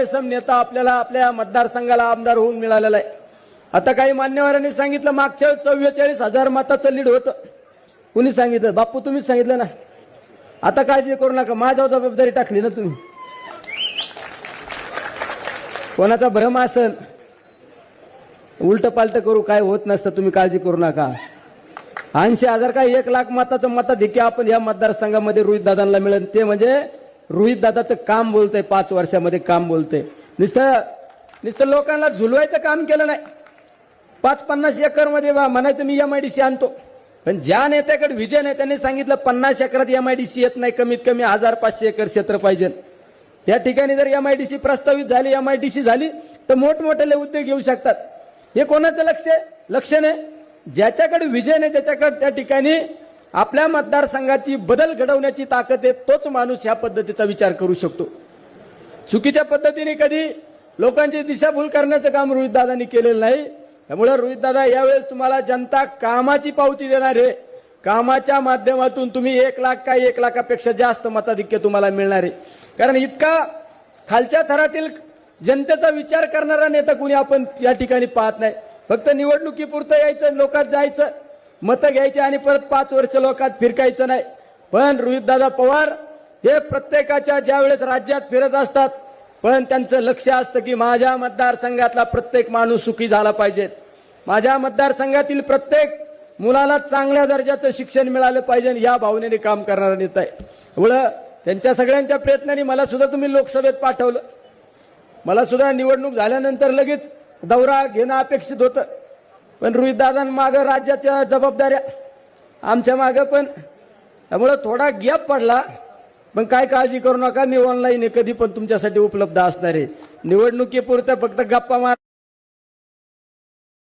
नेता आपल्याला आपल्या मतदारसंघाला आमदार होऊन मिळालेला आहे. आता काही मान्यवरांनी सांगितलं मागच्या चव्वेचाळीस हजार मताचं लीड होतं. कुणी सांगितलं? बापू तुम्हीच सांगितलं ना. आता काळजी करू नका माझ्यावर जबाबदारी टाकली ना तुम्ही. कोणाचा भ्रम असन उलट पालट करू काय होत नसतं तुम्ही काळजी करू नका. ऐंशी हजार काय एक लाख मताचं मताधिक्य आपण या मतदारसंघामध्ये रोहित दादांना मिळेल. ते म्हणजे रोहित दादाचं काम बोलतंय पाच वर्षामध्ये काम बोलतंय. नुसतं नुसतं लोकांना झुलवायचं काम केलं नाही. पाच पन्नास एकरमध्ये बा म्हणायचं मी एम आय डी सी आणतो. पण ज्या नेत्याकडे विजय नाही त्यांनी सांगितलं पन्नास एकरात एम आय डी सी येत नाही कमीत कमी हजार पाचशे एकर क्षेत्र पाहिजे. त्या ठिकाणी जर एम आय डी सी प्रस्तावित झाली एम आय डी सी झाली तर मोठमोठ्याले उद्योग येऊ शकतात. हे कोणाचं लक्ष आहे? लक्ष नाही. ज्याच्याकडे विजय नाही त्याच्याकडे त्या ठिकाणी आपल्या मतदारसंघाची बदल घडवण्याची ताकद आहे तोच माणूस ह्या पद्धतीचा विचार करू शकतो. चुकीच्या पद्धतीने कधी लोकांची दिशाभूल करण्याचं काम रोहितदादांनी केलेलं नाही. त्यामुळे रोहितदादा यावेळेस तुम्हाला जनता कामाची पावती देणार आहे. कामाच्या माध्यमातून तुम्ही एक लाख काय एक लाखापेक्षा जास्त मताधिक्य तुम्हाला मिळणार आहे. कारण इतका खालच्या थरातील जनतेचा विचार करणारा नेता कुणी आपण या ठिकाणी पाहत नाही. फक्त निवडणुकीपुरतं यायचं लोकात जायचं मतं घ्यायची आणि परत पाच वर्ष लोकात फिरकायचं नाही. पण रोहितदादा पवार हे प्रत्येकाच्या ज्यावेळेस राज्यात फिरत असतात पण त्यांचं लक्ष असतं की माझ्या मतदारसंघातला प्रत्येक माणूस सुखी झाला पाहिजे. माझ्या मतदारसंघातील प्रत्येक मुलाला चांगल्या दर्जाचं शिक्षण मिळालं पाहिजे या भावनेने काम करणारा नेता आहे. एवढं त्यांच्या सगळ्यांच्या प्रयत्नांनी मला सुद्धा तुम्ही लोकसभेत पाठवलं. मला सुद्धा निवडणूक झाल्यानंतर लगेच दौरा घेणं अपेक्षित होतं. पण रोहितदादांमागं राज्याच्या जबाबदाऱ्या आमच्या मागं पण. त्यामुळं थोडा गॅप पडला. पण काय काळजी करू नका मी ऑनलाईन कधी पण तुमच्यासाठी उपलब्ध असणार आहे. निवडणुकीपुरतं फक्त गप्पा मार